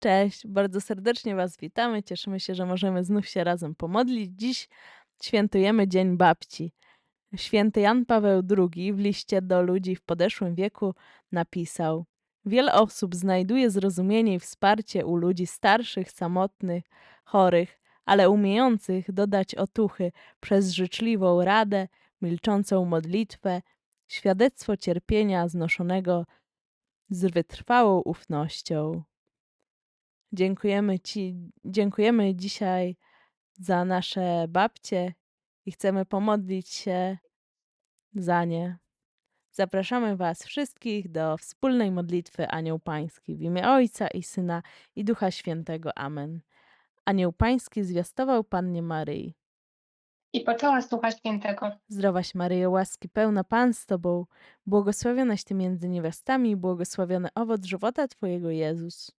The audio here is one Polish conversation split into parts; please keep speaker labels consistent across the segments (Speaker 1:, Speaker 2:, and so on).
Speaker 1: Cześć, bardzo serdecznie Was witamy. Cieszymy się, że możemy znów się razem pomodlić. Dziś świętujemy Dzień Babci. Święty Jan Paweł II w liście do ludzi w podeszłym wieku napisał: Wiele osób znajduje zrozumienie i wsparcie u ludzi starszych, samotnych, chorych, ale umiejących dodać otuchy przez życzliwą radę, milczącą modlitwę, świadectwo cierpienia znoszonego z wytrwałą ufnością. Dziękujemy Ci, dziękujemy dzisiaj za nasze babcie i chcemy pomodlić się za nie. Zapraszamy Was wszystkich do wspólnej modlitwy Anioł Pański w imię Ojca i Syna i Ducha Świętego. Amen. Anioł Pański zwiastował Pannie Maryi.
Speaker 2: I poczęła słuchać świętego.
Speaker 1: Zdrowaś Maryjo, łaski pełna Pan z Tobą, błogosławionaś Ty między niewiastami i błogosławiony owoc żywota Twojego Jezus.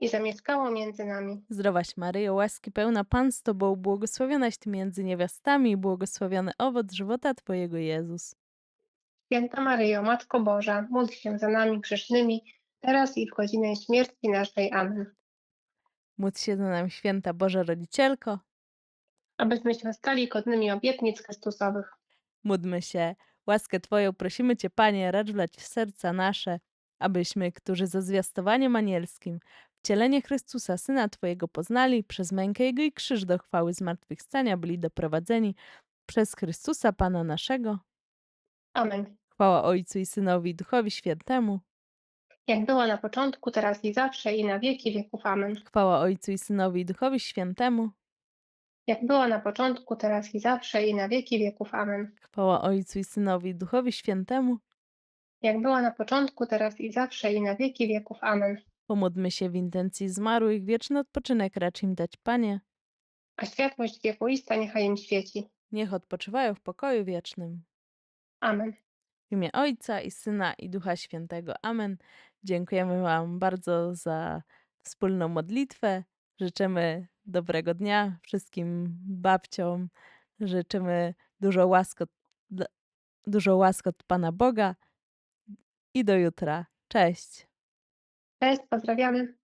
Speaker 2: I zamieszkało między nami.
Speaker 1: Zdrowaś Maryjo, łaski pełna Pan z Tobą, błogosławionaś Ty między niewiastami i błogosławiony owoc żywota Twojego Jezus.
Speaker 2: Święta Maryjo, Matko Boża, módl się za nami grzesznymi, teraz i w godzinę śmierci naszej. Amen.
Speaker 1: Módl się za nami święta Boża Rodzicielko.
Speaker 2: Abyśmy się stali godnymi obietnic Chrystusowych.
Speaker 1: Módlmy się. Łaskę Twoją prosimy Cię, Panie, racz wlać w serca nasze, abyśmy, którzy za zwiastowaniem anielskim wcielenie Chrystusa, Syna Twojego poznali, przez mękę Jego i krzyż do chwały zmartwychwstania byli doprowadzeni przez Chrystusa Pana naszego.
Speaker 2: Amen.
Speaker 1: Chwała Ojcu i Synowi i Duchowi Świętemu.
Speaker 2: Jak była na początku, teraz i zawsze, i na wieki wieków. Amen.
Speaker 1: Chwała Ojcu i Synowi i Duchowi Świętemu.
Speaker 2: Jak była na początku, teraz i zawsze, i na wieki wieków. Amen.
Speaker 1: Chwała Ojcu i Synowi i Duchowi Świętemu.
Speaker 2: Jak była na początku, teraz i zawsze, i na wieki wieków. Amen.
Speaker 1: Pomódlmy się w intencji zmarłych, wieczny odpoczynek racz im dać, Panie.
Speaker 2: A światłość wiekuista niechaj im świeci.
Speaker 1: Niech odpoczywają w pokoju wiecznym.
Speaker 2: Amen.
Speaker 1: W imię Ojca i Syna i Ducha Świętego. Amen. Dziękujemy Wam bardzo za wspólną modlitwę. Życzymy dobrego dnia wszystkim babciom. Życzymy dużo łask od, dużo łask od Pana Boga i do jutra. Cześć.
Speaker 2: Cześć, pozdrawiamy.